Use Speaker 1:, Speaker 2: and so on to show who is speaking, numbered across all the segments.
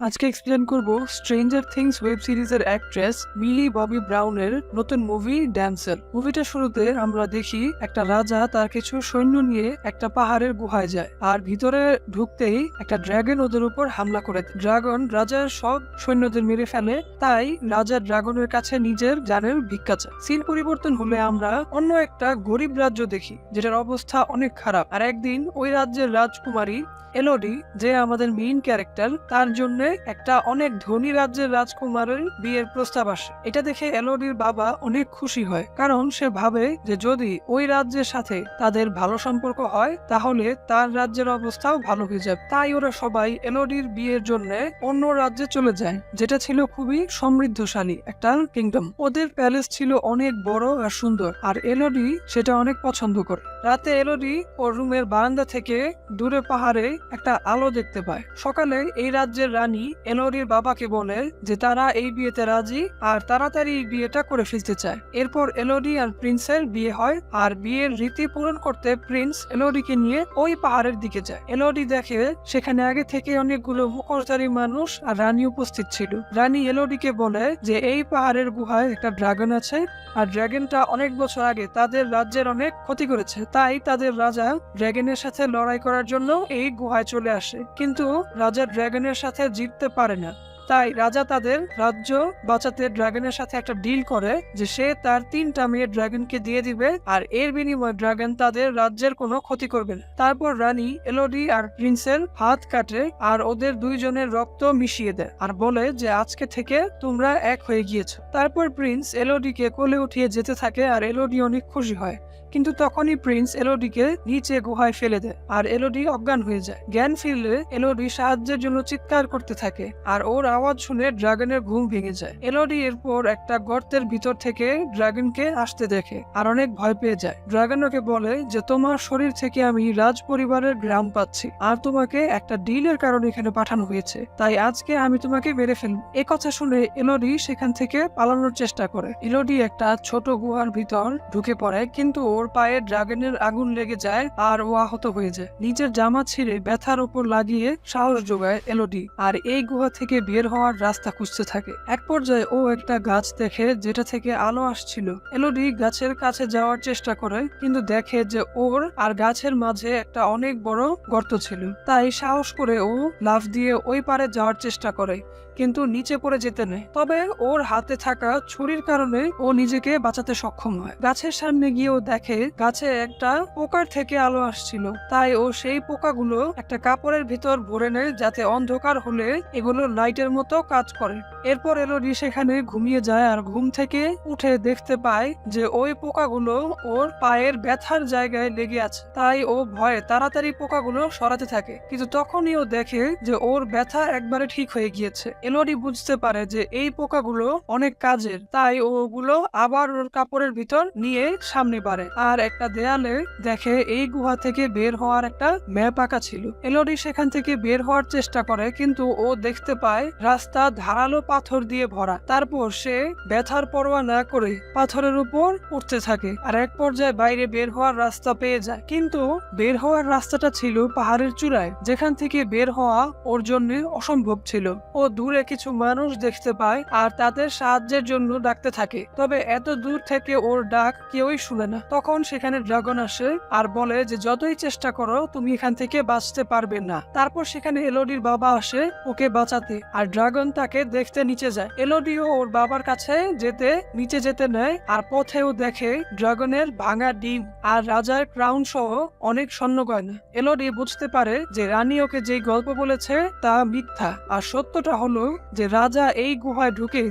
Speaker 1: আজকে এক্সপ্লেন করব stranger things web সিরিজের অ্যাক্ট্রেস মিলি ববি ব্রাউনের নতুন মুভি ড্যান্সেল মুভিটা শুরুতে আমরা দেখি একটা রাজা তার কিছু সৈন্য নিয়ে একটা পাহাড়ের গুহায় যায়, আর ভিতরে ঢুকতেই একটা ড্রাগন ওদের উপর হামলা করে। ড্রাগন রাজার সব সৈন্যদের মেরে ফেলে, তাই রাজা ড্রাগনের কাছে নিজের জানের ভিক্ষা চায়। সিন পরিবর্তন হলে আমরা অন্য একটা গরিব রাজ্য দেখি, যেটার অবস্থা অনেক খারাপ। আর একদিন ওই রাজ্যের রাজকুমারী এলোডি যে আমাদের মেইন ক্যারেক্টার তার জন্য একটা অনেক ধনী রাজ্যের রাজকুমারের বিয়ের প্রস্তাব আসে। এটা দেখে এলোডির বাবা অনেক খুশি হয়, কারণ সে ভাবে যে যদি ওই রাজ্যের সাথে তাদের ভালো সম্পর্ক হয়, তাহলে তার রাজ্যের অবস্থাও ভালো হয়ে যাবে। তাই ওরা সবাই এলোডির বিয়ের জন্য অন্য রাজ্যে চলে যায়, যেটা ছিল খুবই সমৃদ্ধশালী একটা কিংডম ওদের প্যালেস ছিল অনেক বড় আর সুন্দর, আর এলোডি সেটা অনেক পছন্দ করে। রাতে এলোডি ওর রুমের বারান্দা থেকে দূরে পাহাড়ে একটা আলো দেখতে পায়। সকালে এই রাজ্যের রানী এলোরির বাবাকে বলে যে তারা এই বিয়েতে রাজি আর তাড়াতাড়ি বিয়েটা করে ফেলতে চায়। এরপর এলোডি আর প্রিন্সের বিয়ে হয় আর বিয়ের রীতি পূরণ করতে প্রিন্স এলোডিকে নিয়ে ওই পাহাড়ের দিকে যায়। এলোডি দেখে সেখানে আগে থেকে অনেকগুলো মুখোশধারী মানুষ আর রানী উপস্থিত ছিল। রানী এলোডিকে বলে যে এই পাহাড়ের গুহায় একটা ড্রাগন আছে আর ড্রাগনটা অনেক বছর আগে তাদের রাজ্যের অনেক ক্ষতি করেছে। তাই তাদের রাজা ড্রাগনের সাথে লড়াই করার জন্য এই গুহায় চলে আসে। কিন্তু রাজা ড্রাগনের সাথে জিততে পারে না। তাই রাজা তাদের রাজ্য বাঁচাতে ড্রাগনের সাথে একটা ডিল করে যে সে তার তিনটা মেয়ে ড্রাগনকে দিয়ে দিবে আর এর বিনিময়ে ড্রাগন তাদের রাজ্যের কোনো ক্ষতি করবে না। তারপর রানী এলোডি আর প্রিন্সের হাত কাটে আর ওদের দুইজনের রক্ত মিশিয়ে দেয় আর বলে যে আজকে থেকে তোমরা এক হয়ে গিয়েছো। তারপর প্রিন্স এলোডিকে কোলে উঠিয়ে যেতে থাকে আর এলোডি অনেক খুশি হয়। কিন্তু তখনই প্রিন্স এলোডিকে নিচে গুহায় ফেলে দেয়, আর এলোডি অজ্ঞান হয়ে যায়। জ্ঞান ফিরলে এলোডি সাহায্যের জন্য চিৎকার করতে থাকে, আর ওর আওয়াজ শুনে ড্রাগনের ঘুম ভেঙে যায়। এলোডি এরপর একটা গর্তের ভিতর থেকে ড্রাগনকে আসতে দেখে, আর অনেক ভয় পেয়ে যায়। ড্রাগন ওকে বলে যে, তোমার শরীর থেকে আমি রাজ পরিবারের গ্রাম পাচ্ছি, আর তোমাকে একটা ডিলের কারণে এখানে পাঠানো হয়েছে, তাই আজকে আমি তোমাকে মেরে ফেলব। এ কথা শুনে এলোডি সেখান থেকে পালানোর চেষ্টা করে। এলোডি একটা ছোট গুহার ভিতর ঢুকে পড়ে, কিন্তু ওর পায়ে ড্রাগনের আগুন লেগে যায় আর ও আহত হয়ে যায়। নিজের জামা ছিঁড়ে ব্যথার উপর লাগিয়ে সাহস যোগায় এলোডি, আর এই গুহা থেকে বের হওয়ার রাস্তা খুঁজতে থাকে। এক পর্যায়ে ও একটা গাছ দেখে যেটা থেকে আলো আসছিল। এলোডি গাছের কাছে যাওয়ার চেষ্টা করে, কিন্তু দেখে যে ওর আর গাছের মাঝে একটা অনেক বড় গর্ত ছিল। তাই সাহস করে ও লাফ দিয়ে ওই পারে যাওয়ার চেষ্টা করে। কিন্তু নিচে পড়ে যেতে নেয় তবে ওর হাতে থাকা ছুরির কারণে ও নিজেকে বাঁচাতে সক্ষম হয়। গাছের সামনে গিয়ে ও দেখে গাছে একটা পোকার থেকে আলো আসছিল। তাই ও সেই পোকাগুলো একটা কাপড়ের ভিতর ভরে নেয় যাতে অন্ধকার হলে এগুলো লাইটের মতো কাজ করে। এরপর এলোডি সেখানে ঘুমিয়ে যায় আর ঘুম থেকে উঠে দেখতে পায় যে ওই পোকাগুলো ওর পায়ের ব্যথার জায়গায় লেগে আছে। তাই ও ভয়ে তাড়াতাড়ি পোকাগুলো সরাতে থাকে। কিন্তু তখনই ও দেখে যে ওর ব্যথা একবারে ঠিক হয়ে গিয়েছে। এলোডি বুঝতে পারে যে এই পোকাগুলো অনেক কাজের, তাই ওগুলো আবার ওর কাপড়ের ভিতর নিয়ে সামনে বাড়ে। আর একটা দেয়ালে দেখে এই গুহা থেকে বের হওয়ার একটা ম্যাপ আঁকা ছিল। এলোডি সেখান থেকে বের হওয়ার চেষ্টা করে, কিন্তু ও দেখতে পায় রাস্তা ধারালো পাথর দিয়ে ভরা। তারপর সে ব্যথার পরোয়া না করে পাথরের উপর উঠতে থাকে আর এক পর্যায়ে বাইরে বের হওয়ার রাস্তা পেয়ে যায়। কিন্তু বের হওয়ার রাস্তাটা ছিল পাহাড়ের চূড়ায়, যেখান থেকে বের হওয়া ওর জন্য অসম্ভব ছিল। ও দূরে কিছু মানুষ দেখতে পায় আর তাদের সাহায্যের জন্য ডাকতে থাকে। তবে এত দূর থেকে ওর ডাক কেউই শুনে না। তখন সেখানে ড্রাগন আসে আর বলে যে, যতই চেষ্টা করো, তুমি এখান থেকে বাঁচতে পারবে না। তারপর সেখানে এলোডির বাবা আসে ওকে বাঁচাতে আর ড্রাগন তাকে দেখতে নিচে যায়। এলোডিও ওর বাবার কাছে যেতে, নিচে যেতে নেয় আর পথেও দেখে ড্রাগনের ভাঙা ডিম আর রাজার ক্রাউন সহ অনেক স্বর্ণ গয়না। এলোডি বুঝতে পারে যে, রানী ওকে যেই গল্প বলেছে তা মিথ্যা আর সত্যটা হলো যে রাজা এই গুহায় ঢুকে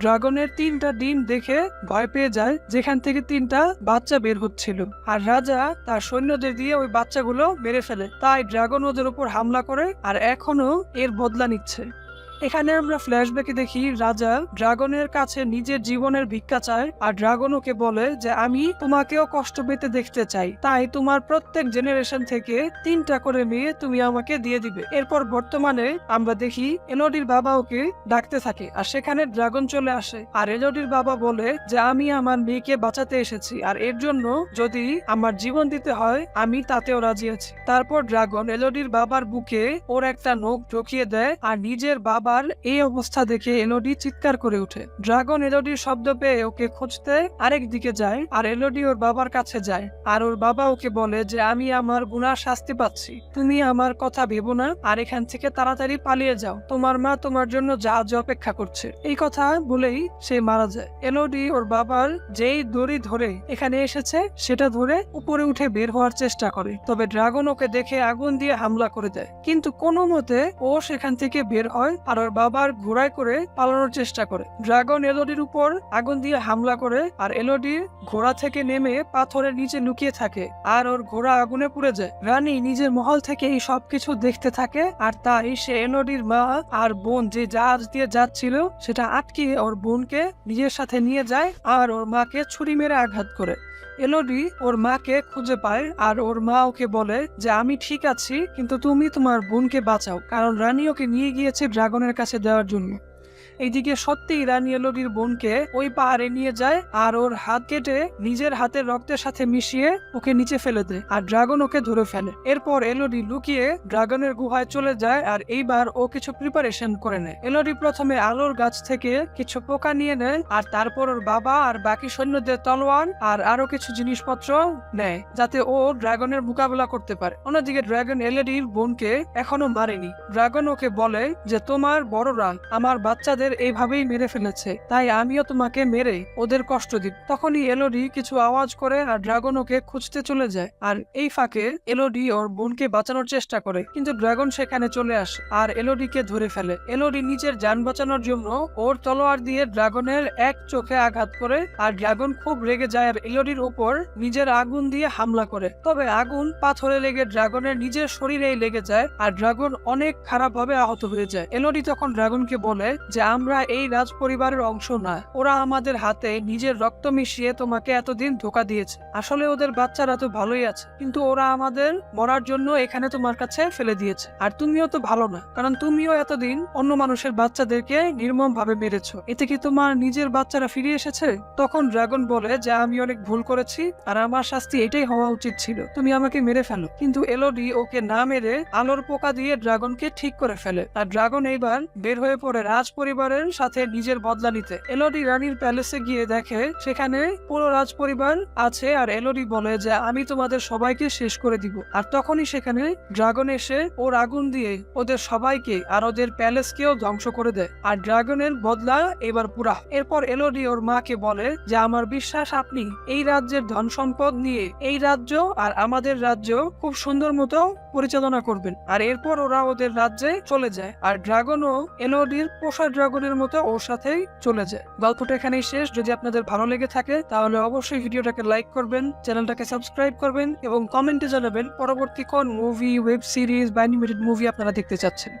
Speaker 1: ড্রাগনের তিনটা ডিম দেখে ভয় পেয়ে যায়, যেখান থেকে তিনটা বাচ্চা বের হচ্ছিল। আর রাজা তার সৈন্যদের দিয়ে ওই বাচ্চাগুলো মেরে ফেলে। তাই ড্রাগন ওদের উপর হামলা করে আর এখনও এর বদলা নিচ্ছে। এখানে আমরা ফ্ল্যাশব্যাকে দেখি রাজা ড্রাগনের কাছে নিজের জীবনের ভিক্ষা চায় আর ড্রাগন ওকে বলে যে, আমি তোমাকেও কষ্ট পেতে দেখতে চাই। তাই তোমার প্রত্যেক জেনারেশন থেকে তিনটা করে মেয়ে তুমি আমাকে দিয়ে দিবে। এরপর বর্তমানে আমরা দেখি এলোডির বাবা ওকে ডাকতে থাকে আর সেখানে ড্রাগন চলে আসে। আর এলোডির বাবা বলে যে, আমি আমার মেয়েকে বাঁচাতে এসেছি আর এর জন্য যদি আমার জীবন দিতে হয়, আমি তাতেও রাজি আছি। তারপর ড্রাগন এলোডির বাবার বুকে ওর একটা নখ ঢুকিয়ে দেয় আর নিজের বাবা বাবার এই অবস্থা দেখে এলোডি চিৎকার করে ওঠে। ড্রাগন এলোডির শব্দ পেয়ে ওকে খুঁজতে আরেক দিকে যায় আর এলোডি ওর বাবার কাছে যায় আর ওর বাবা ওকে বলে যে, আমি আমার গুনার শাস্তি পাচ্ছি। তুমি আমার কথা ভেবো না আর এখান থেকে তাড়াতাড়ি পালিয়ে যাও। তোমার মা তোমার জন্য জাহাজ অপেক্ষা করছে। এই কথা বলেই সে মারা যায়। এলোডি ওর বাবার যেই দড়ি ধরে এখানে এসেছে, সেটা ধরে উপরে উঠে বের হওয়ার চেষ্টা করে। তবে ড্রাগন ওকে দেখে আগুন দিয়ে হামলা করে দেয়। কিন্তু কোনো মতে ও সেখান থেকে বের হয় ওর বাবার ঘোড়ায় করে পালানোর চেষ্টা করে। ড্রাগন এলোডির উপর আগুন দিয়ে হামলা করে আর এলোডি ঘোড়া থেকে নেমে পাথরের নিচে লুকিয়ে থাকে আর ওর ঘোড়া আগুনে পুড়ে যায়। রানী নিজের মহল থেকে এই সবকিছু দেখতে থাকে আর তাই সে এলোডির মা আর বোন যে জাহাজ দিয়ে যাচ্ছিল সেটা আটকিয়ে ওর বোনকে নিজের সাথে নিয়ে যায় আর ওর মাকে ছুরি মেরে আঘাত করে। এলোডি ওর মাকে খুঁজে পায় আর ওর মা ওকে বলে যে, আমি ঠিক আছি, কিন্তু তুমি তোমার বোনকে বাঁচাও। কারণ রানী ওকে নিয়ে গিয়েছে ড্রাগনের কাছে দেওয়ার জন্য এইদিকে সত্যিই রানী এলোডির বোনকে ওই পাহাড়ে নিয়ে যায় আর ওর হাত কেটে নিজের হাতের রক্তের সাথে মিশিয়ে ওকে নিচে ফেলে দেয় আর ড্রাগন ওকে ধরে ফেলে। এরপর এলোডি লুকিয়ে ড্রাগনের গুহায় চলে যায় আর এইবার ও কিছু প্রিপারেশন করে নেয়। এলোডি প্রথমে আলোর গাছ থেকে কিছু পোকা নিয়ে নেয় আর তারপর ওর বাবা আর বাকি সৈন্যদের তলোয়ার আর আরও কিছু জিনিসপত্র নেয় যাতে ও ড্রাগনের মোকাবেলা করতে পারে। অন্যদিকে ড্রাগন এলএডির বোনকে এখনও মারেনি। ড্রাগন ওকে বলে যে, তোমার বড়রা আমার বাচ্চাদের এইভাবেই মেরে ফেলেছে। তাই আমিও তোমাকে মেরে ওদের কষ্ট দিব তখনই এলোডি কিছু আওয়াজ করে আর ড্রাগন ওকে খুঁজতে চলে যায়। আর এই ফাঁকে এলোডি ওর বোনকে বাঁচানোর চেষ্টা করে। কিন্তু ড্রাগন সেখানে চলে আসে আর এলোডিকে ধরে ফেলে। এলোডি নিজের যান বাঁচানোর জন্য ওর তলোয়ার দিয়ে ড্রাগনের এক চোখে আঘাত করে আর ড্রাগন খুব রেগে যায় আর এলোডির উপর নিজের আগুন দিয়ে হামলা করে। তবে আগুন পাথরে লেগে ড্রাগনের নিজের শরীরেই লেগে যায় আর ড্রাগন অনেক খারাপভাবে আহত হয়ে যায়। এলোডি তখন ড্রাগনকে বলে যে আমরা এই রাজ পরিবারের অংশ না ওরা আমাদের হাতে নিজের রক্ত মিশিয়ে তোমাকে এতদিন ধোকা দিয়েছে। আসলে ওদের বাচ্চারা তো ভালোই আছে, কিন্তু ওরা আমাদের মরার জন্য এখানে তোমার কাছে ফেলে দিয়েছে। আর তুমিও তো ভালো না, কারণ তুমিও এতদিন অন্য মানুষের বাচ্চাদেরকে নির্মম ভাবে মেরেছো। এতে কি তোমার নিজের বাচ্চারা ফিরে এসেছে? তখন ড্রাগন বলে যে, আমি অনেক ভুল করেছি, আর আমার শাস্তি এটাই হওয়া উচিত ছিল। তুমি আমাকে মেরে ফেলো। কিন্তু এলোডি ওকে না মেরে আলোর পোকা দিয়ে ড্রাগনকে ঠিক করে ফেলে। আর ড্রাগন এইবার বের হয়ে পড়ে রাজ পরিবারের সাথে নিজের বদলা নিতে। এলোডি রানীর প্যালেসে গিয়ে দেখে, সেখানে পুরো রাজ পরিবার আছে। আর এলোডি বলে যে, আমি তোমাদের সবাইকে শেষ করে দিব। আর তখনই সেখানে ড্রাগন এসে ওর আগুন দিয়ে ওদের সবাইকে আর ওদের প্যালেসকেও ধ্বংস করে দেয়। আর ড্রাগনের বদলা এবার পুরা। এরপর এলোডি ওর মাকে বলে যে, আমার বিশ্বাস, আপনি এই রাজ্যের ধন সম্পদ নিয়ে এই রাজ্য আর আমাদের রাজ্য খুব সুন্দর মতো পরিচালনা করবেন। আর এরপর ওরা ওদের রাজ্যে চলে যায়। আর ড্রাগনও এলোডির পোষা ড্রাগনের মতো ওর সাথেই চলে যায়। গল্পটা এখানেই শেষ। যদি আপনাদের ভালো লেগে থাকে, তাহলে অবশ্যই ভিডিওটাকে লাইক করবেন, চ্যানেলটাকে সাবস্ক্রাইব করবেন এবং কমেন্টে জানাবেন পরবর্তী কোন মুভি ওয়েব সিরিজ বা অ্যানিমেটেড মুভি আপনারা দেখতে চাচ্ছেন।